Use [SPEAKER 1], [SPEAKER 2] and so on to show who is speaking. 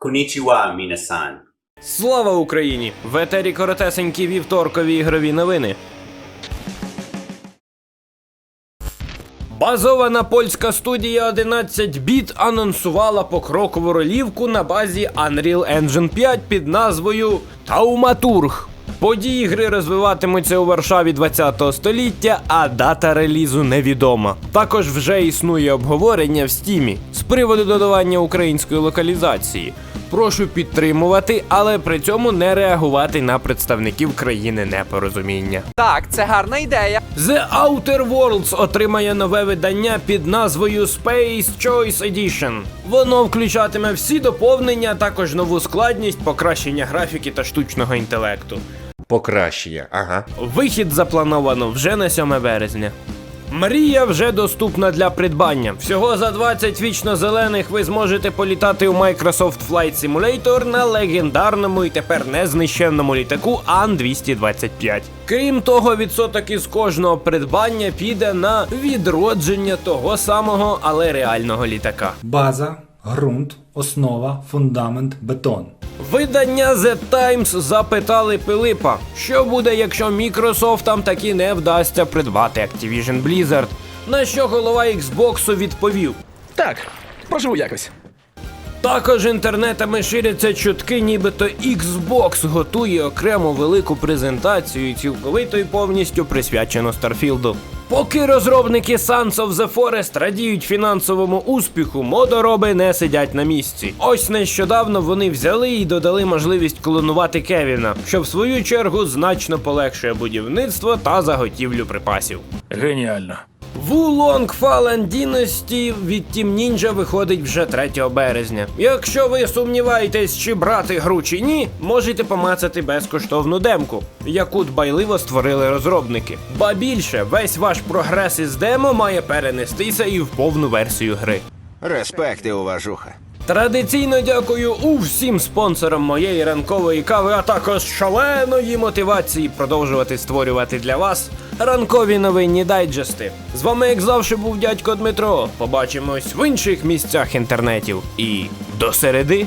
[SPEAKER 1] Konnichiwa, minasan.
[SPEAKER 2] Слава Україні! В етері коротесенькі вівторкові ігрові новини. Базована польська студія 11 біт анонсувала покрокову ролівку на базі Unreal Engine 5 під назвою Тауматург. Події гри розвиватимуться у Варшаві 20 століття, а дата релізу невідома. Також вже існує обговорення в стімі з приводу додавання української локалізації. Прошу підтримувати, але при цьому не реагувати на представників країни непорозуміння.
[SPEAKER 3] Так, це гарна ідея.
[SPEAKER 2] The Outer Worlds отримає нове видання під назвою Space Choice Edition. Воно включатиме всі доповнення, також нову складність, покращення графіки та штучного інтелекту.
[SPEAKER 4] Покращення, ага.
[SPEAKER 2] Вихід заплановано вже на 7 березня. Мрія вже доступна для придбання. Всього за 20 вічно зелених ви зможете політати у Microsoft Flight Simulator на легендарному і тепер незнищенному літаку Ан-225. Крім того, відсоток із кожного придбання піде на відродження того самого, але реального літака.
[SPEAKER 5] База, ґрунт, основа, фундамент, бетон.
[SPEAKER 2] Видання The Times запитали Пилипа, що буде, якщо Microsoft таки не вдасться придбати Activision Blizzard. На що голова Xbox відповів.
[SPEAKER 6] Так, проживу якось.
[SPEAKER 2] Також інтернетами ширяться чутки, нібито Xbox готує окрему велику презентацію, цілковито і повністю присвячену Старфілду. Поки розробники Sons of the Forest радіють фінансовому успіху, модороби не сидять на місці. Ось нещодавно вони взяли і додали можливість клонувати Кевіна, що в свою чергу значно полегшує будівництво та заготівлю припасів.
[SPEAKER 6] Геніально.
[SPEAKER 2] Wulong Fallen Dynasty від Team Ninja виходить вже 3 березня. Якщо ви сумніваєтесь, чи брати гру чи ні, можете помацати безкоштовну демку, яку дбайливо створили розробники. Ба більше, весь ваш прогрес із демо має перенестися і в повну версію гри.
[SPEAKER 7] Респект і уважуха.
[SPEAKER 2] Традиційно дякую усім спонсорам моєї ранкової кави, а також шаленої мотивації продовжувати створювати для вас ранкові новинні дайджести. З вами, як завжди, був дядько Дмитро. Побачимось в інших місцях інтернетів. І до середи.